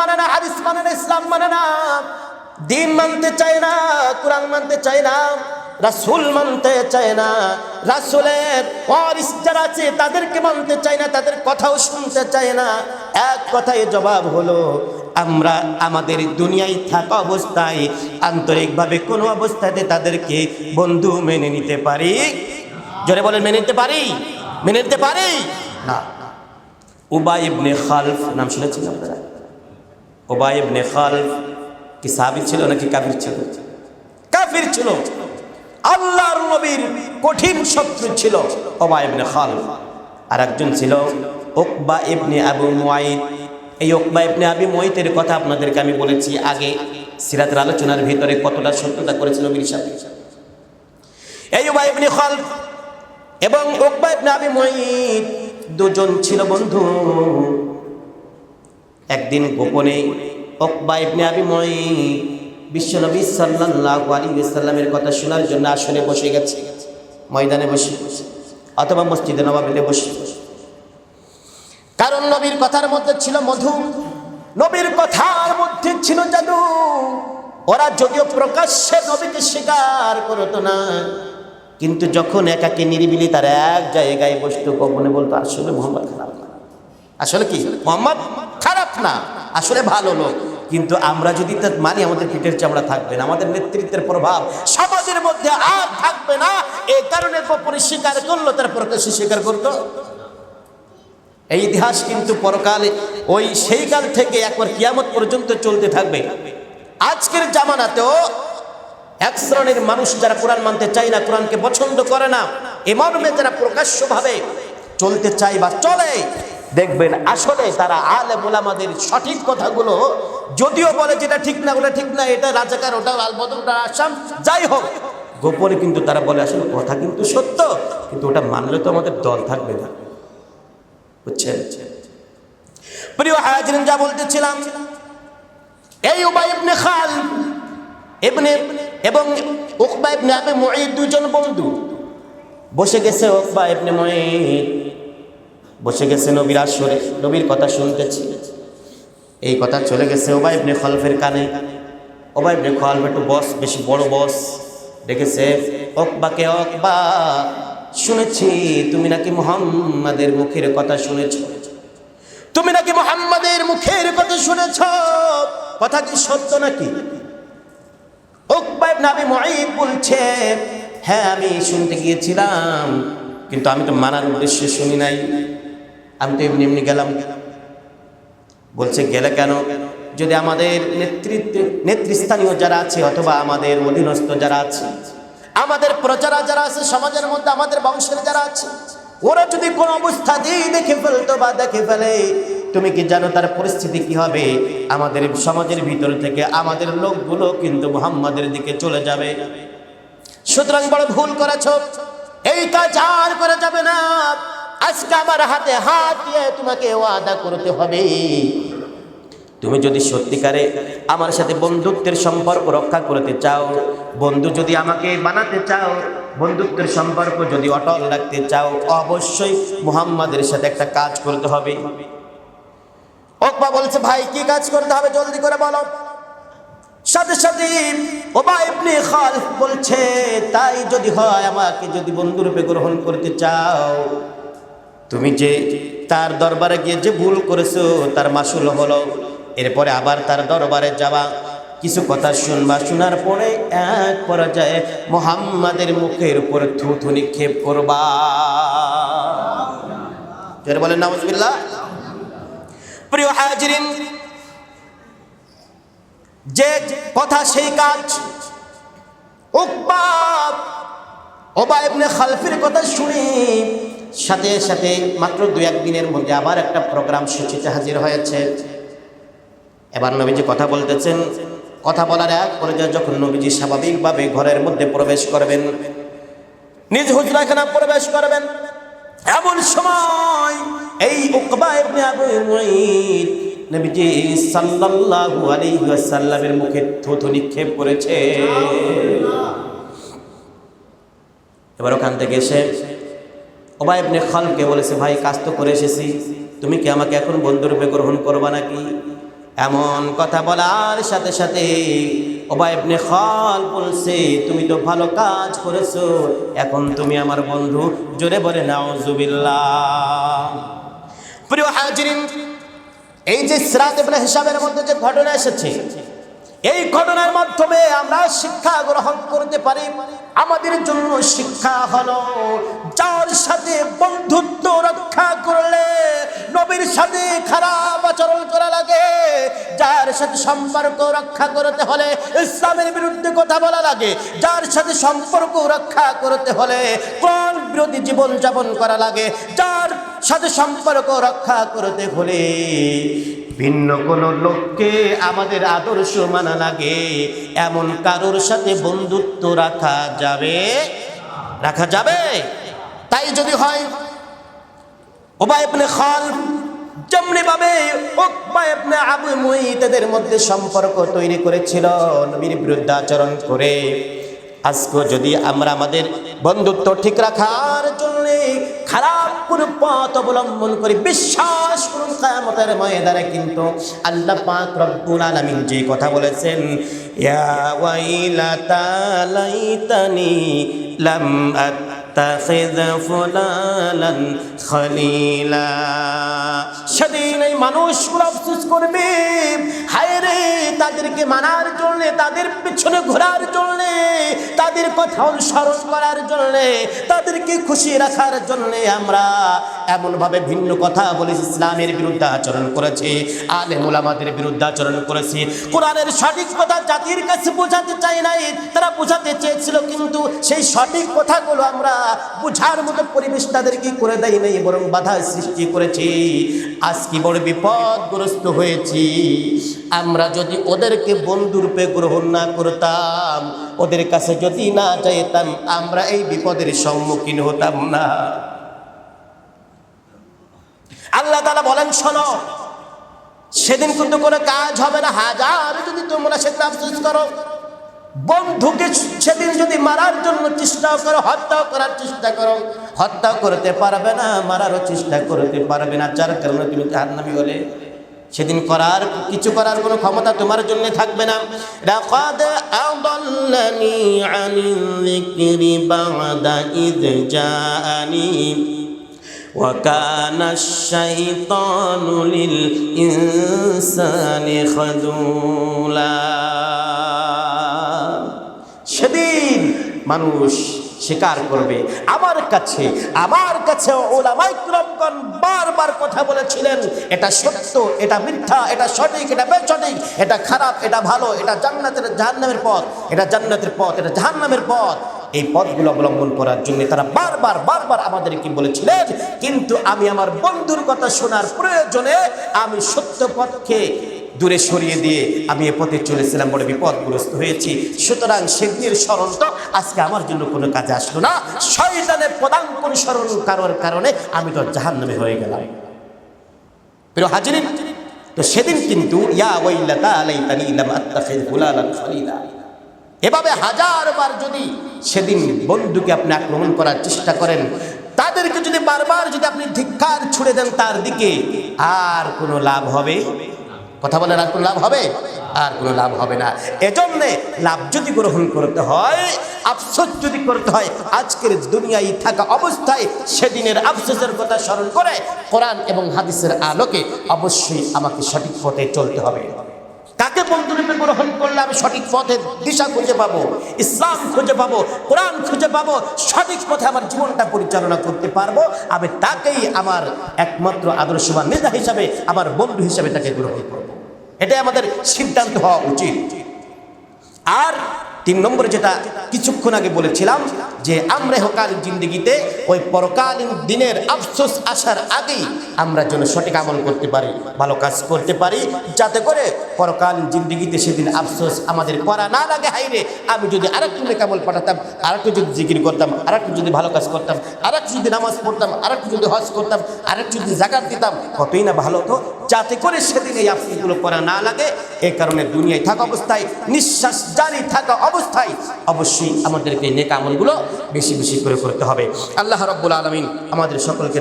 মানে না, হাদিস মানে না, ইসলাম মানে না। দিন মানতে চায় না, কোরআন মানতে চায় না, রাসূল মানতে চায় না, রাসুলের ওয়ারিস যারা আছে তাদেরকে মানতে চায় না, তাদের কথাও শুনতে চায় না। এক কথায় জবাব হলো, আমরা আমাদের দুনিয়ায় থাকা অবস্থায়, আন্তরিকভাবে কোনো অবস্থাতে তাদেরকে বন্ধু মেনে নিতে পারি? জোরে বলেন, মেনে নিতে পারি? মেনে নিতে পারি? না। উবাই ইবনে খালফ, নাম শুনেছেন আপনারা? উবাই ইবনে খালফ কি সাবির ছিল নাকি কাফির ছিল? কাফির ছিল। আল্লাহর নবীর কঠিন শত্রু ছিল উবাই ইবনে খালফ আর একজন ছিল উকবা ইবনে আবু মুয়াইদ এই উকবা ইবনে আবি মুয়াইদের কথা আপনাদেরকে আমি বলেছি আগে। সিরাতের আলোচনার ভিতরে কতটা সত্যতা করেছিল নবীর সাথে। এই উবাই ইবনে খালফ এবং উকবা ইবনে আবি মুয়াইদ দুজন ছিল বন্ধু। একদিন গোপনে উকবা ইবনে আবি বিশ্বনবী সাল্লাল্লাহু আলাইহি ওয়াসাল্লামের কথা শোনার জন্য আসনে বসে গেছে, ময়দানে বসে, অথবা মসজিদে নবাবিতে বসে। কারণ নবীর কথার মধ্যে ছিল মধু, নবীর কথার মধ্যে ছিল জাদু। ওরা যদিও প্রকাশ্যে নবীকে স্বীকার করতো না, কিন্তু যখন একাকে নিরিবিলি তার এক জায়গায় বসতো, গোপনে বলতো, আসলে মোহাম্মদ খারাপ আসলে কি? মোহাম্মদ? খারাপ না। আসলে ভালো লোক। কিন্তু আমরা যদি তার মানি, আমাদের পিঠের চামড়া থাকবে না। আমাদের নেতৃত্বের প্রভাব সমাজের মধ্যে আর থাকবে না। এই কারণে গোপনে স্বীকার করল তার প্রকাশ্যে স্বীকার করতো। এই ইতিহাস কিন্তু পরকালে, ওই সেই কাল থেকে একবার কিয়ামত পর্যন্ত চলতে থাকবে। আজকের জামানাতেও এক শ্রেণির মানুষ যারা কোরআন মানতে চায় না, কোরআনকে পছন্দ করে না, এ মর্মে যারা প্রকাশ্যভাবে চলতে চায় বা চলে দেখবেন আসলে তারা আলে মোলামাদের সঠিক কথাগুলো যদিও বলে যেটা ঠিক না, ওটা ঠিক না, এটা রাজাকার, ওটা আলবদর ওটা আসাম, যাই হোক। গোপনে কিন্তু তারা বলে আসলে কথা কিন্তু সত্য, কিন্তু ওটা মানলে তো আমাদের দল থাকবে না। বুঝছেন? প্রিয় হাজরিন যা বলতেছিলাম, এই উবাই ইবনে খাল, ইবনে এবং উকবা ইবনে আবি মুঈদ দুজন বন্ধু, বসে গেছে উকবা ইবনে মুঈদ। বসে গেছে নবীর আসরে। নবীর কথা শুনতেছি। এই কথা চলে গেছে ওবাই ইবনে খলফের কানে। ওবাই ইবনে খলফ একটু বস, বেশি বড় বস। ডেকেছে অকবাকে অকবা, শুনেছি তুমি নাকি মোহাম্মদের মুখের কথা শুনেছ। তুমি নাকি মোহাম্মদের মুখের কথা শুনেছ। কথা কি সত্য নাকি? বলছে হ্যাঁ আমি শুনতে গিয়েছিলাম, কিন্তু আমি তো মানার উদ্দেশ্যে শুনি নাই। আমি তো এমনি এমনি গেলাম। বলছে, গেলে কেন? যদি আমাদের নেতৃত্বে, নেতৃস্থানীয় যারা আছে, অথবা আমাদের অধীনস্থ যারা আছে, আমাদের প্রচারা যারা আছে, সমাজের মধ্যে আমাদের বংশের যারা আছে, ওরা যদি কোনো অবস্থা দিয়ে দেখে ফেলতো বা দেখে ফেলে, তুমি কি জানো তার পরিস্থিতি কি হবে? আমাদের সমাজের ভিতর থেকে আমাদের লোকগুলো কিন্তু মোহাম্মদের দিকে চলে যাবে। সুতরাং বড় ভুল করেছ। এই কাজ আর করে যাবে না। আজকে আমার হাতে হাত দিয়ে তোমাকে ওয়াদা করতে হবে। তুমি যদি সত্যিকারে আমার সাথে বন্ধুত্বের সম্পর্ক রক্ষা করতে চাও, বন্ধু যদি আমাকে বানাতে চাও, বন্ধুত্বের সম্পর্ক যদি অটল রাখতে চাও, অবশ্যই মুহাম্মাদের সাথে একটা কাজ করতে হবে। ওকবা বলছে, ভাই, কি কাজ করতে হবে জলদি করে বলো। সাথে সাথে ওবা ইবনে খালফ বলছে, তাই যদি হয় আমাকে যদি বন্ধুরূপে গ্রহণ করতে চাও তুমি যে তার দরবারে গিয়ে যে ভুল করেছ, তার মাসুল হলো। এরপরে আবার তার দরবারে যাওয়া। কিছু কথা শুনবা, শোনার পরে এক পর্যায়ে মোহাম্মদের মুখের উপর থুথু নিক্ষেপ করবা। জোরে বলেন, নাউজুবিল্লাহ। প্রিয় হাজিরিন, যে কথা সেই কাজ। উকবা, ওবা ইবনে খালফির কথা শুনে। সাথে সাথে মাত্র দু একদিনের মধ্যে আবার একটা প্রোগ্রাম সূচিতে হাজির হয়েছে। এবার নবীজি কথা বলতেছেন, কথা বলার এক পর্যায়ে যখন নবীজি স্বাভাবিকভাবে ঘরের মধ্যে প্রবেশ করবেন, নিজ হুজরাখানা প্রবেশ করবেন, এমন সময় এই নবীজি সাল্লাল্লাহু আলাইহি ওয়াসাল্লামের মুখে থুথু নিক্ষেপ করেছে। এবার ওখান থেকে এসে ওবাই ইবনে খালকে বলেছে, ভাই, কাজ তো করে এসেছি। তুমি কি আমাকে এখন বন্ধুরূপে গ্রহণ করবা নাকি? এমন কথা বলার সাথে সাথে ওবা ইবনে খাল বলছে, তুমি তো ভালো কাজ করেছ। এখন তুমি আমার বন্ধু। জোরে বলে, নাউজুবিল্লাহ। প্রিয় হাজিরিন, এই যে ইবনে হিসাবের মধ্যে যে ঘটনা এসেছে এই ঘটনার মাধ্যমে আমরা শিক্ষা গ্রহণ করতে পারি। আমাদের জন্য শিক্ষা হলো যার সাথে বন্ধুত্ব রক্ষা করলে নবীর সাথে খারাপ আচরণ করা লাগে। যার সাথে সম্পর্ক রক্ষা করতে হলে ইসলামের বিরুদ্ধে কথা বলা লাগে। যার সাথে সম্পর্ক রক্ষা করতে হলে কোন বিরোধী জীবন যাপন করা লাগে। যার সাথে সম্পর্ক রক্ষা করতে হলে ভিন্ন কোন লোককে আমাদের আদর্শ মানা লাগে। এমন কারোর সাথে বন্ধুত্ব রাখা যাবে? রাখা যাবে? তাই যদি হয় ওবাই ইবনে খাল যেমনি ভাবে ওকবা ইবনে আবু মুঈত এদের মধ্যে সম্পর্ক তৈরি করেছিল, নবীর বিরুদ্ধে আচরণ করে। আজকে যদি আমরা আমাদের বন্ধুত্ব ঠিক রাখার জন্য খারাপ কোন পথ অবলম্বন করি বিশ্বাস করুন কিয়ামতের ময়দানে কিন্তু আল্লাহ পাক রব্বুল আলামিন যে কথা বলেছেন লাইতানি লাম সেদিন এই মানুষগুলো আফসোস করবে। তাদেরকে মানার জন্যে, তাদের পিছনে ঘোরার জন্যে, তাদের কথা অনুসরণ করার জন্যে, তাদেরকে খুশি রাখার জন্যে আমরা এমনভাবে ভিন্ন কথা বলেছি, ইসলামের বিরুদ্ধে আচরণ করেছে আলে মুলামাদের বিরুদ্ধে আচরণ করেছে। কোরআনের সঠিক কথা জাতির কাছে বোঝাতে চাই নাই, তারা বোঝাতে চেয়েছিল, কিন্তু সেই সঠিক কথাগুলো আমরা বোঝার মতো পরিবেশ তাদেরকে করে দেয় নাই, বরং বাধা সৃষ্টি করেছি। আজ কি বড় বিপদগ্রস্ত হয়েছি। আমরা যদি ওদেরকে বন্ধুরূপে গ্রহণ না করতাম, ওদের কাছে যদি না চাইতাম, আমরা এই বিপদের সম্মুখীন হতাম না। আল্লাহ তালা বলেন, শোনো, সেদিন কিন্তু কোনো কাজ হবে না। হাজার যদি তোমরা সেদিন আফসোস করো, বন্ধুকে সেদিন যদি মারার জন্য চেষ্টা করো হত্যা করার চেষ্টা করো হত্যা করতে পারবে না, মারারও চেষ্টা করতে পারবে না। যার কারণে তুমি নামি হলে, সেদিন করার, কিছু করার কোনো ক্ষমতা তোমার জন্য থাকবে না। وكان الشيطان للإنسان خذولا সেদিন মানুষ স্বীকার করবে আমার কাছে আমার কাছে ওলামাইক্রমগণ বারবার কথা বলেছিলেন এটা সত্য এটা মিথ্যা এটা সঠিক এটা বেসঠিক এটা খারাপ এটা ভালো এটা জান্নাতের জাহান্নামের পথ এটা জান্নাতের পথ এটা জাহান্নামের পথ এই পথগুলো অবলম্বন করার জন্য তারা বারবার বারবার আমাদেরকে বলেছিলেন, কিন্তু আমি আমার বন্ধুর কথা শোনার প্রয়োজনে আমি সত্য পথকে দূরে সরিয়ে দিয়ে আমি এ পথে চলেছিলাম বলে বিপদগ্রস্ত হয়েছি। সুতরাং সেদিনের স্মরণ তো আজকে আমার জন্য কোনো কাজে আসলো না। শয়তানের প্রধান অনুসরণ কারোর কারণে আমি তো জাহান্নামে হয়ে গেলাম। প্রিয় হাজিরিন, তো সেদিন কিন্তু, ইয়া ওয়াইলাতা লাইতানি লাম আত্তাখিয ফুলালান খলিলা এভাবে হাজারবার যদি সেদিন বন্ধুকে আপনি আক্রমণ করার চেষ্টা করেন, তাদেরকে যদি বারবার যদি আপনি ধিক্কার ছুড়ে দেন তার দিকে, আর কোনো লাভ হবে? কথা বলেন, আর কোনো লাভ হবে? আর কোনো লাভ হবে না। এজন্যে লাভ যদি গ্রহণ করতে হয়, আফসোস যদি করতে হয়, আজকের দুনিয়ায় থাকা অবস্থায় সেদিনের আফসোসের কথা স্মরণ করে কোরআন এবং হাদিসের আলোকে অবশ্যই আমাকে সঠিক পথে চলতে হবে। কাকে বন্ধুরূপে গ্রহণ করলে আমি সঠিক পথের দিশা খুঁজে পাবো, ইসলাম খুঁজে পাবো, কোরআন খুঁজে পাবো, সঠিক পথে আমার জীবনটা পরিচালনা করতে পারব। আমি তাকেই আমার একমাত্র আদর্শ বা নেতা হিসাবে, আমার বন্ধু হিসাবে তাকে গ্রহণ করব। এটাই আমাদের সিদ্ধান্ত হওয়া উচিত। আর তিন নম্বরে যেটা কিছুক্ষণ আগে বলেছিলাম যে আমরা হকালীন জিন্দিগিতে ওই পরকালীন দিনের আফসোস আসার আগেই আমরা যেন সঠিক আমল করতে পারি, ভালো কাজ করতে পারি। যাতে করে পরকালীন জিন্দিগিতে সেদিন আফসোস আমাদের করা না লাগে। হাইরে আমি যদি আরেকটু নেকামল পাঠাতাম, আরেকটু যদি জিকির করতাম, আরেকটু যদি ভালো কাজ করতাম, আরেকটু যদি নামাজ পড়তাম, আরেকটু যদি হজ করতাম, আরেকটু যদি জাকাত দিতাম, কতই না ভালো হতো। যাতে করে সেদিন এই আফসোসগুলো করা না লাগে। এই কারণে দুনিয়ায় থাকা অবস্থায়, নিঃশ্বাস জারি থাকা অবস্থায় আমাদেরকে নেক আমলগুলো বেশি বেশি করে করতে হবে। আল্লাহ রব্বুল আলমিন আমাদের সকলকে